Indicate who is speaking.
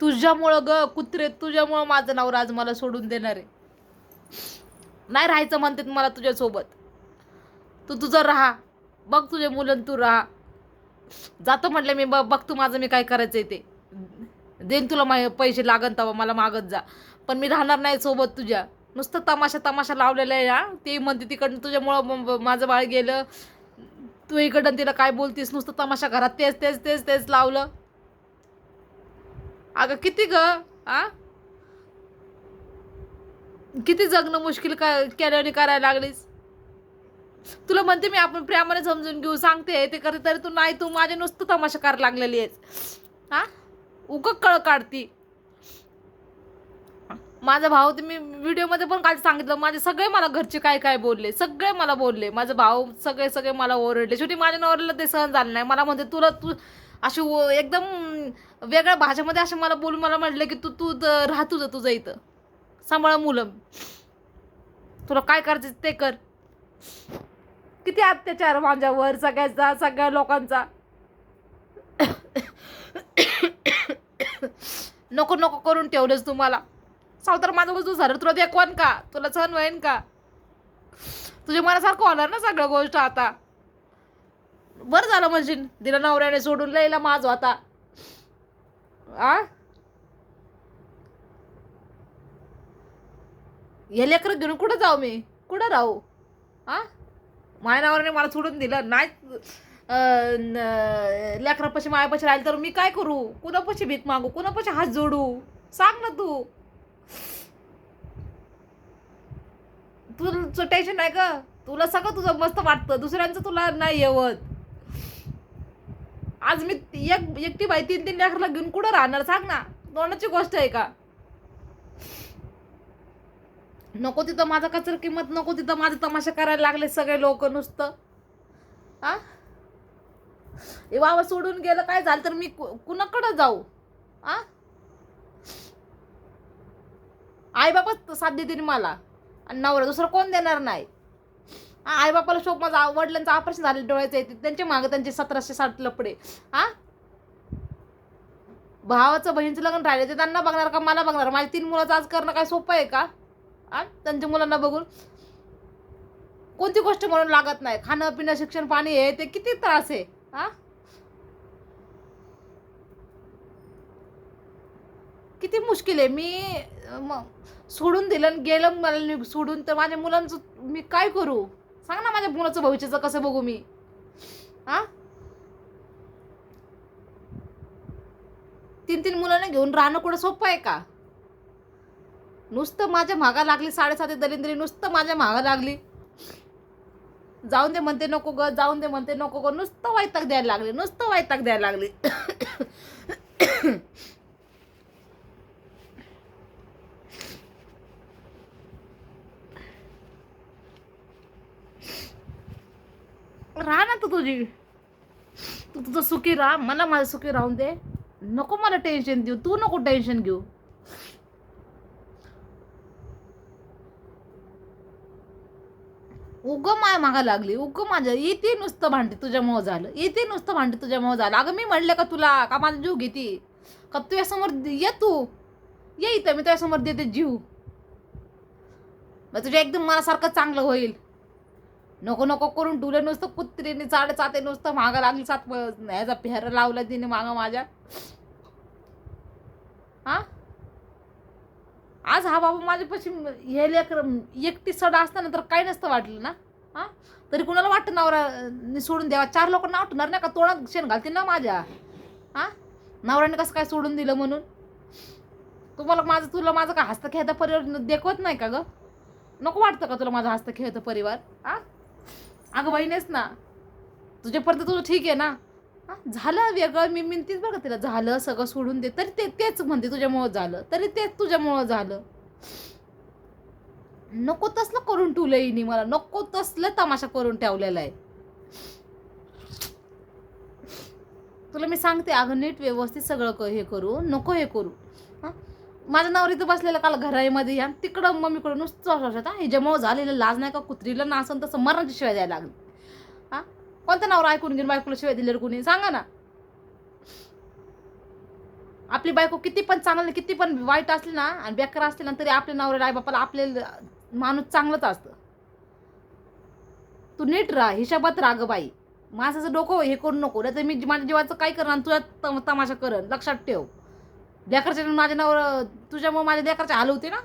Speaker 1: तुझ्यामुळं ग कुत्रे तुझ्यामुळं माझं नवरा आज मला सोडून देणार. आहे नाही राहायचं म्हणते मला तुझ्यासोबत. तू तुझं राहा. बघ तुझे मुलं तू राहा. जातो म्हटलं मी बघ बघ तू माझं मी काय करायचं आहे ते. देईन तुला मा पैसे लागन तवा मला मागत जा. पण मी राहणार नाही सोबत तुझ्या. नुसतं तमाशा तमाशा लावलेला आहे हा. ते म्हणते तिकडनं तुझ्यामुळं माझं बाळ गेलं. तू इकडनं तिला काय बोलतीस? नुसतं तमाशा घरात तेच तेच तेच तेच लावलं. अगं किती ग? आ? किती जगणं मुश्किल का केल्याने करायला लागलीस? तुला म्हणते मी आपण प्रेमाने समजून घेऊ. सांगते ते करते तरी तू नाही तू माझे नुसतं तमाशा करायला लागलेली आहेस. हा उग कळ काढती. माझा भाऊ ते मी व्हिडिओमध्ये पण काल सांगितलं माझे सगळे मला घरचे काय काय बोलले? सगळे मला बोलले. माझा भाऊ सगळे सगळे मला ओरडले. शेवटी माझ्या नवऱ्याला ते सहन झालं नाही. मला म्हणते तुला तू अशी एकदम वेगळ्या भाषेमध्ये असे मला बोलून मला म्हटलं की तू तू द- राह तुझं तुझं इथं. सांभाळ मुलं. तुला काय करायचं ते कर. किती अत्याचार माझ्यावर सगळ्याचा सगळ्या लोकांचा. नको नको करून ठेवलंच तुम्हाला सावतर माझं वस्तू झालं तुला देखवान का? तुला सहन होईन का? तुझ्या मनासारखं होणार ना सगळ्या गोष्ट आता. बरं झालं म्हणजे. तिला नवऱ्याने सोडून लईला माझं आता आ? हे लेकरं घेऊन कुठं जाऊ मी? कुठं राहू? आ? माय नवऱ्याने मला सोडून दिलं. नाही लेकरापाशी मायापाशी राहील तर मी काय करू? कुणापाशी भीक मागू? कुणापाशी हात जोडू? सांग ना तू. तुझं टेन्शन नाही का? तुला सगळं तुझं मस्त वाटतं. दुसऱ्यांचं तुला नाही येवत आज मी एक एकटी बाई तीन तीन लेकरला घेऊन कुठं राहणार? सांग ना. दोनाची गोष्ट आहे का? नको तिथं माझा कचर किंमत नको तिथं माझं तमाशा करायला लागले सगळे लोक नुसतं. आ हे बाबा सोडून गेलं काय झालं तर मी कु- कुणाकडं जाऊ? आ आई बापच साथ देतील मला. आणि नवरा दुसरं कोण देणार नाही? आई बापाला शोक माझा वडिलांचं ऑपरेशन झालं डोळ्याचं येते त्यांचे मागं त्यांचे सतराशे साठ लपडे. हा भावाचं बहिणीचं लग्न राहिले ते त्यांना बघणार का मला बघणार? माझ्या तीन मुलाचं आज करणं काय सोपं आहे का? आ? त्यांच्या मुलांना बघून. कोणती गोष्ट म्हणून लागत नाही? खाणं पिणं शिक्षण पाणी हे ते किती त्रास आहे? हा किती मुश्किल आहे. मी सोडून दिलं आणि गेलं मला सोडून. तर माझ्या मुलांचं मी काय करू? सांग ना माझ्या मुलाचं भविष्याचं कसं बघू मी. हा? तीन तीन मुलांना घेऊन राहणं कुठं सोपं आहे का? नुसतं माझ्या मागा लागली साडेसाती दलिंदरी नुसतं माझ्या मागा लागली. जाऊन दे म्हणते नको ग जाऊन दे म्हणते नको ग नुसतं वैताग द्यायला लागले नुसतं वैताग द्यायला लागली राहा ना तू तुझी तू तुझं सुखी राहा मला माझं सुखी राहून दे नको मला टेन्शन देऊ तू नको टेन्शन घेऊ उग माय मागा लागली उग माझ्या येते नुसतं भांडते तुझ्यामुळं झालं येते नुसतं भांडते तुझ्यामुळं झालं अगं मी म्हणलं का तुला का माझा जीव घेते का तुझ्यासमोर ये तू ये इथं मी तुझ्यासमोर देते जीव मग तुझ्या एकदम मनासारखं चांगलं होईल नको नको करून डुलं नुसतं कुत्रीने चाड चाते नुसतं मागं लागली सात ह्याचा फेर लावला तिने मागं माझ्या. हा? आज हा बाबा माझ्यापाशी हे लेकर एकटी सडा असताना तर काही नसतं वाटलं ना? हा? तरी कुणाला वाटतं नवरा सोडून द्यावा? चार लोकांना वाटणार नाही का? तोंडात शेण घालतील ना माझ्या. हा? नवऱ्याने कसं काय सोडून दिलं म्हणून? तुम्हाला माझं तुला माझं का हस्त खेळता परिवार देखवत नाही का ग? नको वाटतं का तुला माझा हस्त खेळतं परिवार? हा? अगं बहिणीस ना. तुझ्यापर्यंत तुझं ठीक आहे ना? झालं वेगळं मी मिनतीच बघा तिला. झालं सगळं सोडून दे. तरी ते तेच म्हणते तुझ्यामुळं झालं. तरी तेच तुझ्यामुळं झालं. नको तसलं करून ठेवलं हिने मला. नको तसलं तमाशा करून ठेवलेला आहे. तुला मी सांगते अगं नीट व्यवस्थित सगळं क- हे करू. नको हे करू. हां? माझ्या नवरी इथं बसलेलं काल घरामध्ये या तिकडं मम्मीकडं नुसतं वाटत हे जमाव झालेलं लाज नाही का? कुत्रीला असं तसं मरणाची शिवाय द्यायला लागली. हा? कोणत्या नावर ऐकून घेऊन बायकोला शिवाय दिलेलं कुणी? सांगा ना. आपली बायको किती पण चांगली किती पण वाईट असली ना आणि बेकार असली ना तरी आपल्या नवऱ्याला आई बापाला आपले माणूस चांगलंच असतं. तू नीट राहा हिशोबात राग बाई. माणसाचं डोकं हे करू नको नाही तर मी माझ्या जीवाचं काय करणार? आणि तुझ्या तमाशा करण लक्षात ठेव. लेकरच्या माझ्या नवर तुझ्यामुळे माझ्या लेकरच्या हाल होते ना?